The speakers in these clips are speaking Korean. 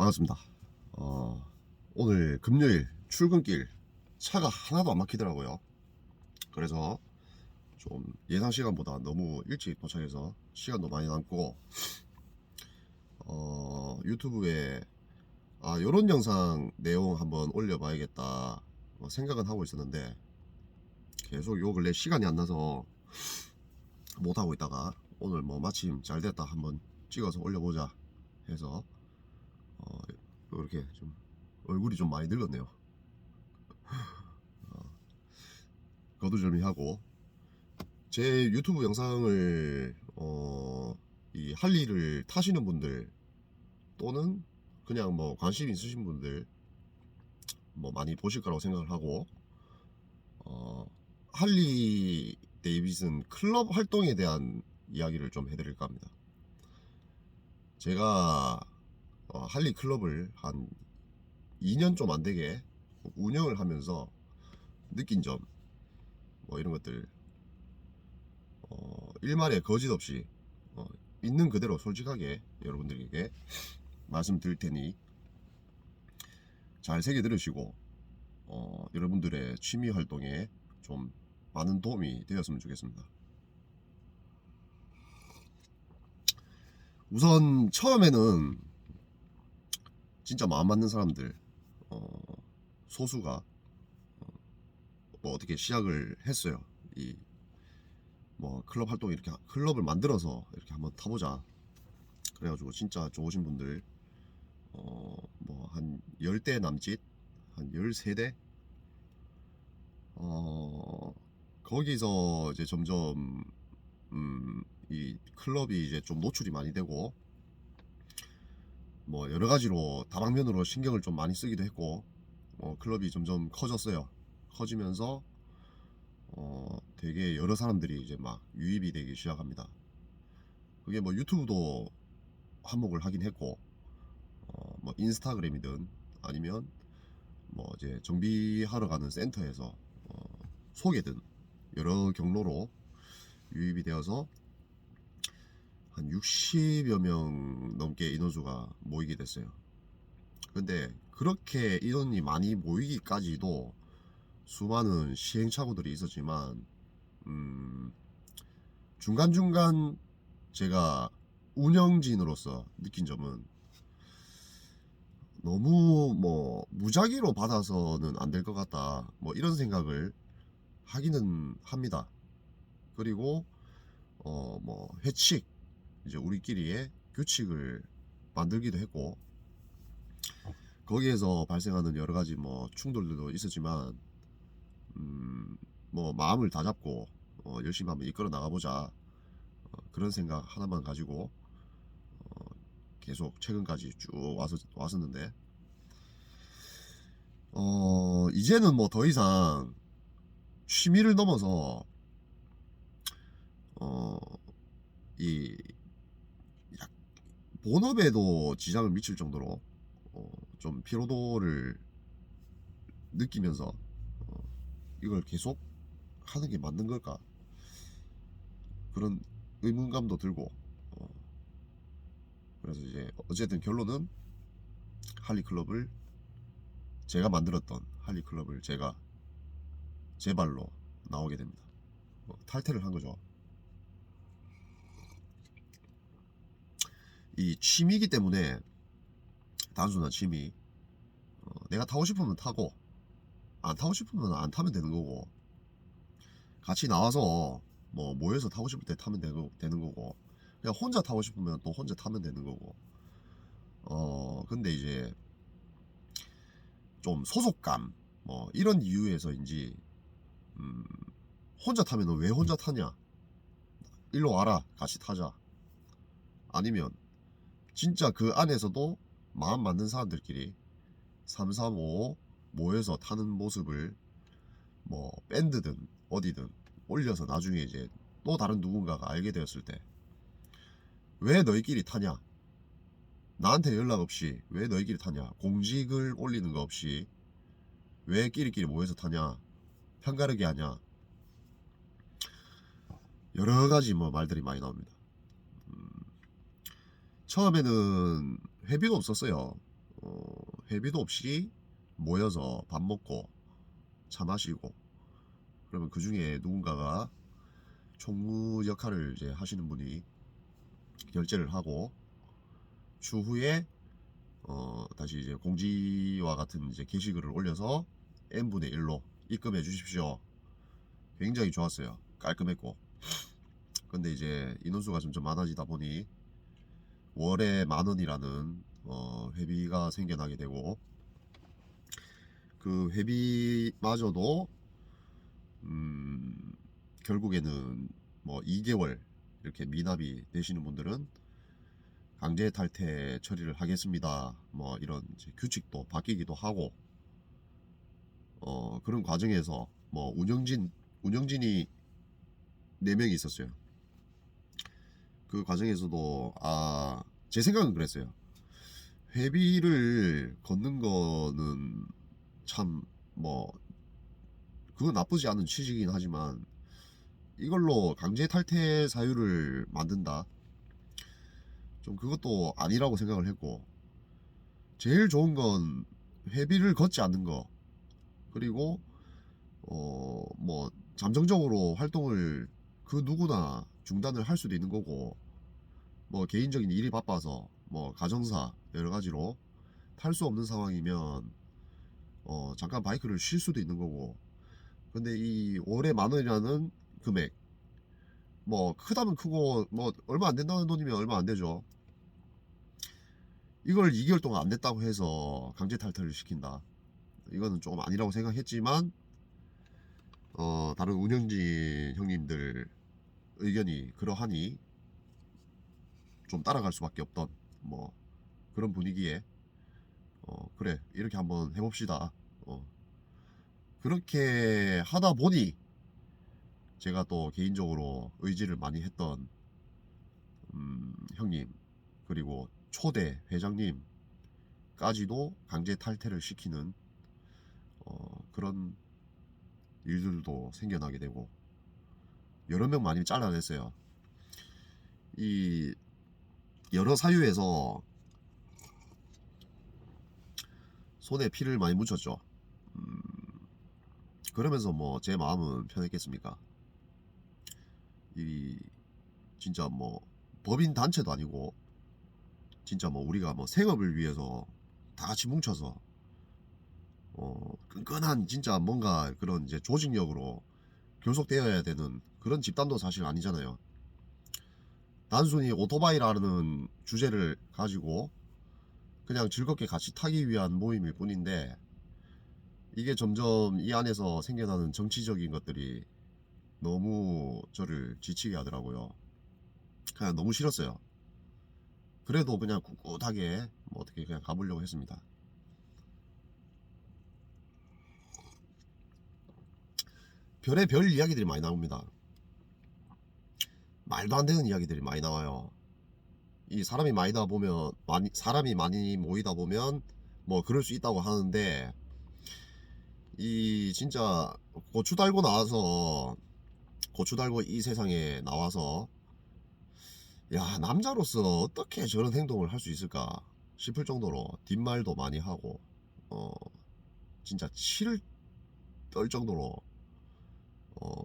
반갑습니다. 어, 오늘 금요일 출근길 차가 하나도 안 막히더라고요. 그래서 좀 예상 시간보다 너무 일찍 도착해서 시간도 많이 남고 어, 유튜브에 아 요런 영상 내용 한번 올려봐야겠다 어, 생각은 하고 있었는데 계속 요 근래 시간이 안 나서 못 하고 있다가 오늘 뭐 마침 잘 됐다 한번 찍어서 올려보자 해서 어, 이렇게 좀 얼굴이 좀 많이 늙었네요. 어, 거두절미하고 제 유튜브 영상을 어, 이 할리를 타시는 분들 또는 그냥 뭐 관심 있으신 분들 뭐 많이 보실 거라고 생각을 하고 어, 할리 데이비슨 클럽 활동에 대한 이야기를 좀 해드릴까 합니다. 제가 어, 할리 클럽을 한 2년 좀 안 되게 운영을 하면서 느낀 점, 뭐 이런 것들, 어, 일말에 거짓 없이 어, 있는 그대로 솔직하게 여러분들에게 말씀드릴 테니 잘 새겨 들으시고 어, 여러분들의 취미 활동에 좀 많은 도움이 되었으면 좋겠습니다. 우선 처음에는 진짜 마음 맞는 사람들 어, 소수가 어, 뭐 어떻게 시작을 했어요. 이 뭐 클럽 활동 이렇게 클럽을 만들어서 이렇게 한번 타보자. 그래가지고 진짜 좋으신 분들 어 뭐 한 10대 남짓 한 13대 어 거기서 이제 점점 음, 이 클럽이 이제 좀 노출이 많이 되고 뭐 여러 가지로 다방면으로 신경을 좀 많이 쓰기도 했고 어, 클럽이 점점 커졌어요. 커지면서 어, 되게 여러 사람들이 이제 막 유입이 되기 시작합니다. 그게 뭐 유튜브도 한몫을 하긴 했고 어, 뭐 인스타그램이든 아니면 뭐 이제 정비하러 가는 센터에서 어, 소개든 여러 경로로 유입이 되어서 한 60여 명 넘게 인원수가 모이게 됐어요. 근데 그렇게 인원이 많이 모이기까지도 수많은 시행착오들이 있었지만 음, 중간중간 제가 운영진으로서 느낀 점은 너무 뭐 무작위로 받아서는 안 될 것 같다 뭐 이런 생각을 하기는 합니다. 그리고 어 뭐 회칙 이제 우리끼리의 규칙을 만들기도 했고 거기에서 발생하는 여러 가지 뭐 충돌들도 있었지만 음 뭐 마음을 다 잡고 어 열심히 한번 이끌어 나가보자 어 그런 생각 하나만 가지고 어 계속 최근까지 쭉 와서 왔었는데 어 이제는 뭐 더 이상 취미를 넘어서 어이 본업에도 지장을 미칠 정도로 어, 좀 피로도를 느끼면서 어, 이걸 계속 하는 게 맞는 걸까 그런 의문감도 들고 어, 그래서 이제 어쨌든 결론은 할리 클럽을 제가 만들었던 할리 클럽을 제가 제 발로 나오게 됩니다. 어, 탈퇴를 한 거죠. 이 취미이기 때문에 단순한 취미. 어, 내가 타고 싶으면 타고 안 타고 싶으면 안 타면 되는 거고. 같이 나와서 뭐 모여서 타고 싶을 때 타면 되고, 되는 거고. 그냥 혼자 타고 싶으면 또 혼자 타면 되는 거고. 어 근데 이제 좀 소속감 뭐 이런 이유에서인지 음, 혼자 타면 왜 혼자 타냐? 일로 와라 같이 타자. 아니면 진짜 그 안에서도 마음 맞는 사람들끼리 335 모여서 타는 모습을 뭐 밴드든 어디든 올려서 나중에 이제 또 다른 누군가가 알게 되었을 때 왜 너희끼리 타냐? 나한테 연락 없이 왜 너희끼리 타냐? 공직을 올리는 거 없이 왜 끼리끼리 모여서 타냐? 편가르기 하냐? 여러 가지 뭐 말들이 많이 나옵니다. 음, 처음에는 회비도 없었어요. 회비도 없이 모여서 밥 먹고 차 마시고 그러면 그 중에 누군가가 총무 역할을 이제 하시는 분이 결제를 하고 추후에 어 다시 이제 공지와 같은 이제 게시글을 올려서 n 분의 1로 입금해 주십시오. 굉장히 좋았어요. 깔끔했고. 근데 이제 인원수가 점점 많아지다 보니 월에 만 원이라는 어, 회비가 생겨나게 되고 그 회비마저도 음, 결국에는 뭐 2개월 이렇게 미납이 되시는 분들은 강제 탈퇴 처리를 하겠습니다. 뭐 이런 규칙도 바뀌기도 하고 어 그런 과정에서 뭐 운영진 운영진이 4명이 있었어요. 그 과정에서도 아 제 생각은 그랬어요. 회비를 걷는 거는 참 뭐 그건 나쁘지 않은 취지이긴 하지만 이걸로 강제 탈퇴 사유를 만든다. 좀 그것도 아니라고 생각을 했고 제일 좋은 건 회비를 걷지 않는 거 그리고 어 뭐 잠정적으로 활동을 그 누구나 중단을 할 수도 있는 거고 뭐 개인적인 일이 바빠서 뭐 가정사 여러 가지로 탈 수 없는 상황이면 어 잠깐 바이크를 쉴 수도 있는 거고 근데 이 월에 만 원이라는 금액 뭐 크다면 크고 뭐 얼마 안 된다는 돈이면 얼마 안 되죠. 이걸 2개월 동안 안 냈다고 해서 강제 탈퇴를 시킨다. 이거는 조금 아니라고 생각했지만 어 다른 운영진 형님들 의견이 그러하니 좀 따라갈 수밖에 없던 뭐 그런 분위기에 어 그래 이렇게 한번 해봅시다. 어 그렇게 하다 보니 제가 또 개인적으로 의지를 많이 했던 음, 형님 그리고 초대 회장님까지도 강제 탈퇴를 시키는 어, 그런 일들도 생겨나게 되고 여러 명 많이 잘라냈어요. 이 여러 사유에서 손에 피를 많이 묻혔죠. 음, 그러면서 뭐 제 마음은 편했겠습니까? 이 진짜 뭐 법인 단체도 아니고 진짜 뭐 우리가 뭐 생업을 위해서 다 같이 뭉쳐서 어 끈끈한 진짜 뭔가 그런 이제 조직력으로 교속되어야 되는 그런 집단도 사실 아니잖아요. 단순히 오토바이라는 주제를 가지고 그냥 즐겁게 같이 타기 위한 모임일 뿐인데 이게 점점 이 안에서 생겨나는 정치적인 것들이 너무 저를 지치게 하더라고요. 그냥 너무 싫었어요. 그래도 그냥 꿋꿋하게 뭐 어떻게 그냥 가보려고 했습니다. 별의 별 이야기들이 많이 나옵니다. 말도 안 되는 이야기들이 많이 나와요. 이 사람이 많이다 보면 많이 사람이 많이 모이다 보면 뭐 그럴 수 있다고 하는데 이 진짜 고추 달고 나와서 고추 달고 이 세상에 나와서 야 남자로서 어떻게 저런 행동을 할 수 있을까 싶을 정도로 뒷말도 많이 하고 어 진짜 치를 떨 정도로 어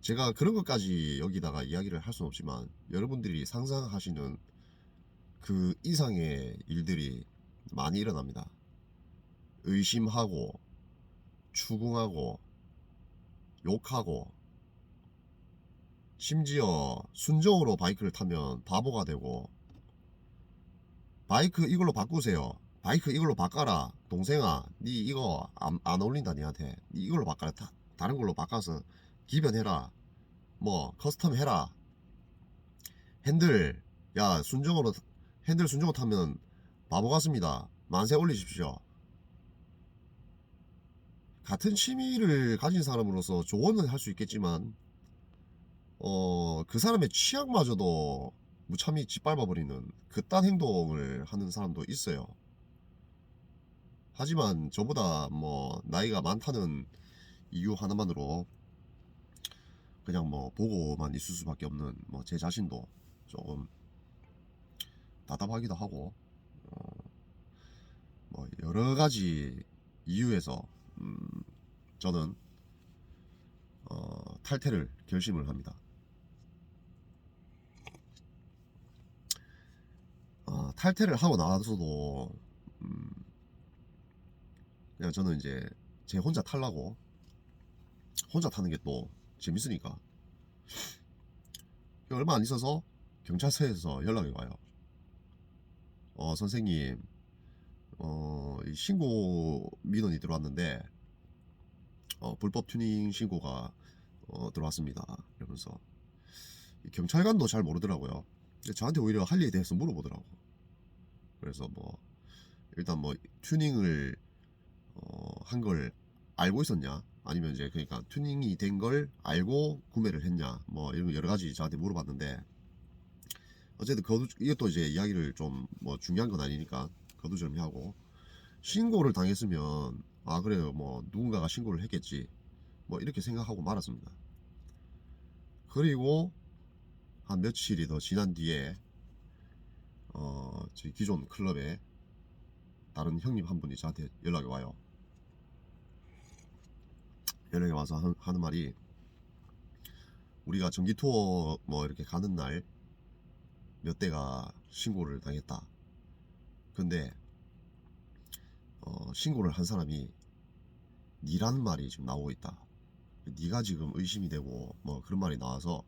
제가 그런 것까지 여기다가 이야기를 할 수는 없지만 여러분들이 상상하시는 그 이상의 일들이 많이 일어납니다. 의심하고 추궁하고 욕하고 심지어 순정으로 바이크를 타면 바보가 되고 바이크 이걸로 바꾸세요. 바이크 이걸로 바꿔라. 동생아, 니 이거 안, 안 어울린다 니한테. 니 이걸로 바꿔라. 다, 다른 걸로 바꿔서 기변해라. 뭐 커스텀 해라. 핸들 야 순정으로 핸들 순정으로 타면 바보 같습니다. 만세 올리십시오. 같은 취미를 가진 사람으로서 조언은 할 수 있겠지만 어, 그 사람의 취향마저도 무참히 짓밟아버리는 그딴 행동을 하는 사람도 있어요. 하지만 저보다 뭐 나이가 많다는 이유 하나만으로 그냥 뭐 보고만 있을 수밖에 없는 뭐 제 자신도 조금 답답하기도 하고 어, 뭐 여러 가지 이유에서 음, 저는 어, 탈퇴를 결심을 합니다. 어, 탈퇴를 하고 나서도 음, 그냥 저는 이제 제 혼자 탈라고 혼자 타는 게 또 재밌으니까 얼마 안 있어서 경찰서에서 연락이 와요. 어 선생님 어, 이 신고 민원이 들어왔는데 어, 불법 튜닝 신고가 어, 들어왔습니다. 이러면서 이 경찰관도 잘 모르더라고요. 저한테 오히려 할 일에 대해서 물어보더라고. 그래서 뭐 일단 뭐 튜닝을 어, 한걸 알고 있었냐? 아니면 이제 그러니까 튜닝이 된 걸 알고 구매를 했냐? 뭐 이런 거 여러 가지 저한테 물어봤는데 어쨌든 거두 이것도 이제 이야기를 좀 뭐 중요한 건 아니니까 거두절미하고 신고를 당했으면 아 그래요 뭐 누군가가 신고를 했겠지 뭐 이렇게 생각하고 말았습니다. 그리고 한 며칠이 더 지난 뒤에 어 저희 기존 클럽에 다른 형님 한 분이 저한테 연락이 와요. 연락이 와서 하- 하는 말이 우리가 전기 투어 뭐 이렇게 가는 날 몇 대가 신고를 당했다. 근데 어, 신고를 한 사람이 니라는 말이 지금 나오고 있다. 니가 지금 의심이 되고 뭐 그런 말이 나와서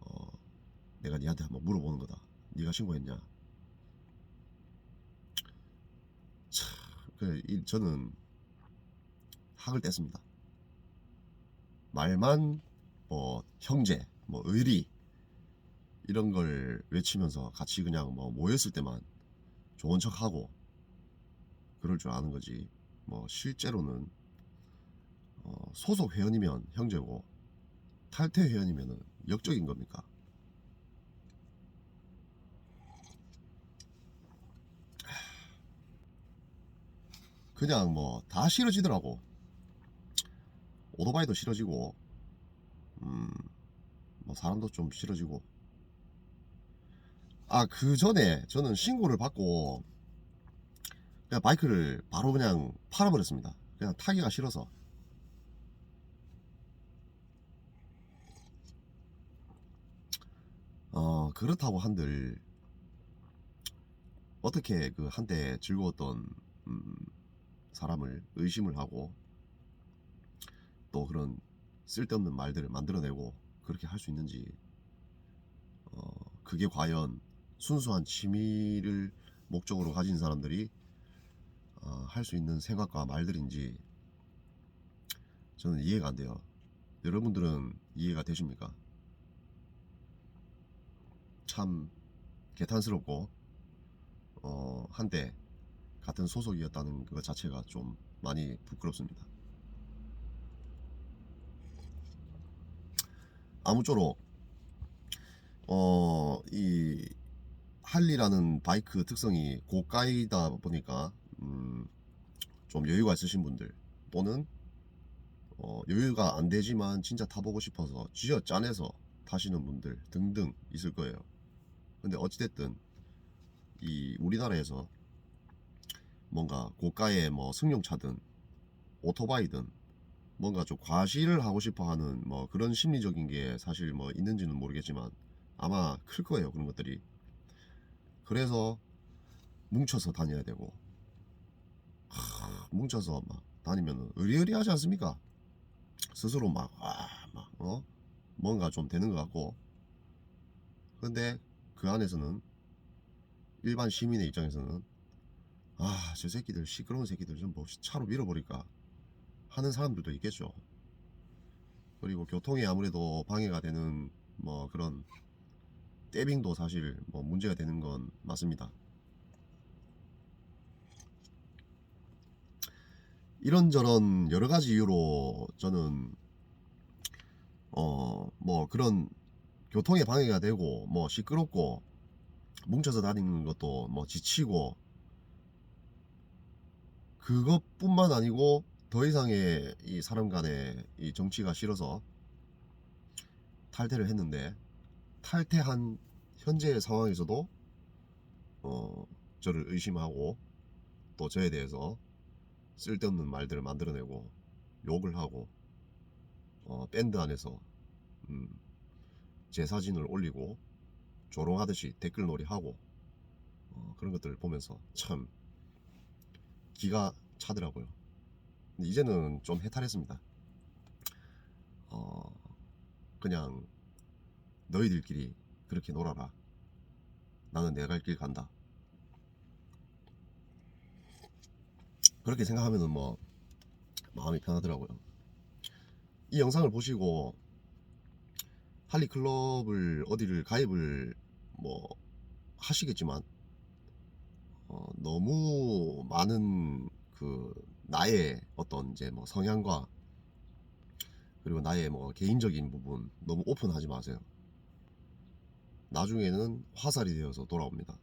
어, 내가 니한테 한번 물어보는 거다. 니가 신고했냐? 참, 그, 이, 저는 학을 뗐습니다. 말만 뭐 형제, 뭐 의리 이런 걸 외치면서 같이 그냥 뭐 모였을 때만 좋은 척하고 그럴 줄 아는 거지. 뭐 실제로는 어, 소속 회원이면 형제고 탈퇴 회원이면은 역적인 겁니까? 그냥 뭐 다 싫어지더라고. 오토바이도 싫어지고, 음, 뭐 사람도 좀 싫어지고. 아, 그 전에 저는 신고를 받고 그냥 바이크를 바로 그냥 팔아버렸습니다. 그냥 타기가 싫어서. 어, 그렇다고 한들, 어떻게 그 한때 즐거웠던, 음, 사람을 의심을 하고, 또 그런 쓸데없는 말들을 만들어내고, 그렇게 할 수 있는지, 어, 그게 과연 순수한 취미를 목적으로 가진 사람들이 어, 할 수 있는 생각과 말들인지 저는 이해가 안 돼요. 여러분들은 이해가 되십니까? 참 개탄스럽고 어, 한때 같은 소속이었다는 것 자체가 좀 많이 부끄럽습니다. 아무쪼록 어, 이 할리라는 바이크 특성이 고가이다 보니까 음, 좀 여유가 있으신 분들 또는 어, 여유가 안 되지만 진짜 타보고 싶어서 쥐어 짜내서 타시는 분들 등등 있을 거예요. 근데 어찌됐든 이 우리나라에서 뭔가 고가의 뭐 승용차든 오토바이든 뭔가 좀 과시를 하고 싶어 하는 뭐 그런 심리적인 게 사실 뭐 있는지는 모르겠지만 아마 클 거예요 그런 것들이 그래서 뭉쳐서 다녀야 되고 하, 뭉쳐서 막 다니면 의리의리하지 않습니까? 스스로 막, 아, 막, 어? 뭔가 좀 되는 것 같고. 근데 그 안에서는 일반 시민의 입장에서는 아, 저 새끼들 시끄러운 새끼들 좀 뭐 차로 밀어버릴까 하는 사람들도 있겠죠. 그리고 교통에 아무래도 방해가 되는 뭐 그런 떼빙도 사실 뭐 문제가 되는 건 맞습니다. 이런저런 여러 가지 이유로 저는 어 뭐 그런 교통에 방해가 되고 뭐 시끄럽고 뭉쳐서 다니는 것도 뭐 지치고 그것뿐만 아니고 더 이상의 이 사람 간의 이 정치가 싫어서 탈퇴를 했는데 탈퇴한 현재의 상황에서도 어 저를 의심하고 또 저에 대해서 쓸데없는 말들을 만들어내고 욕을 하고 어, 밴드 안에서 음, 제 사진을 올리고 조롱하듯이 댓글놀이 하고 어, 그런 것들을 보면서 참 기가 차더라고요. 이제는 좀 해탈했습니다. 어, 그냥 너희들끼리 그렇게 놀아라. 나는 내 갈 길 간다. 그렇게 생각하면은 뭐 마음이 편하더라고요. 이 영상을 보시고 할리 클럽을 어디를 가입을 뭐 하시겠지만 어, 너무 많은 그 나의 어떤 이제 뭐 성향과 그리고 나의 뭐 개인적인 부분 너무 오픈하지 마세요. 나중에는 화살이 되어서 돌아옵니다.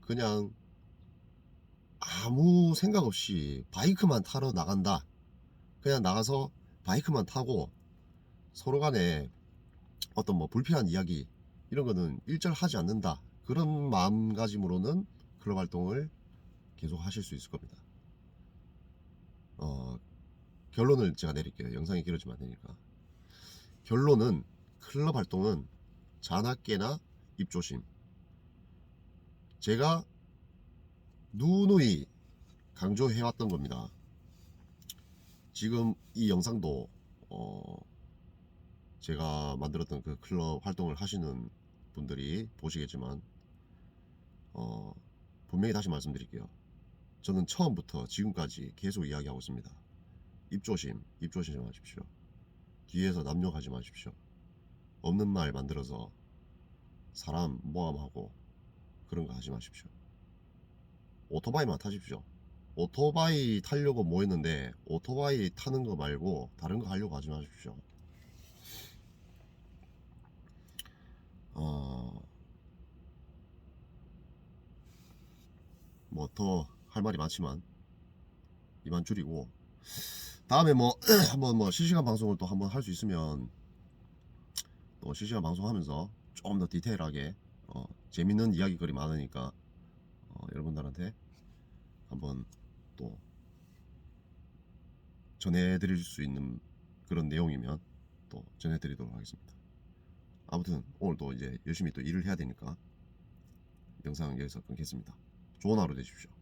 그냥 아무 생각 없이 바이크만 타러 나간다. 그냥 나가서 바이크만 타고 서로 간에 어떤 뭐 불필요한 이야기 이런 거는 일절 하지 않는다. 그런 마음가짐으로는 클럽 활동을 계속 하실 수 있을 겁니다. 어, 결론을 제가 내릴게요. 영상이 길어지면 안 되니까. 결론은 클럽 활동은 자나깨나 입조심. 제가 누누이 강조해왔던 겁니다. 지금 이 영상도 어, 제가 만들었던 그 클럽 활동을 하시는 분들이 보시겠지만 어, 분명히 다시 말씀드릴게요. 저는 처음부터 지금까지 계속 이야기하고 있습니다. 입조심, 입조심 하십시오. 뒤에서 남용하지 마십시오. 없는 말 만들어서 사람 모함하고 그런 거 하지 마십시오. 오토바이만 타십시오. 오토바이 타려고 모였는데 오토바이 타는 거 말고 다른 거 하려고 하지 마십시오. 어, 뭐더 할 말이 많지만 이만 줄이고 다음에 뭐 한번 뭐 실시간 방송을 또 한번 할 수 있으면 또 실시간 방송하면서 좀더 디테일하게 어, 재밌는 이야기거리 많으니까 어, 여러분들한테 한번 또 전해드릴 수 있는 그런 내용이면 또 전해드리도록 하겠습니다. 아무튼 오늘도 이제 열심히 또 일을 해야 되니까 영상 여기서 끊겠습니다. 좋은 하루 되십시오.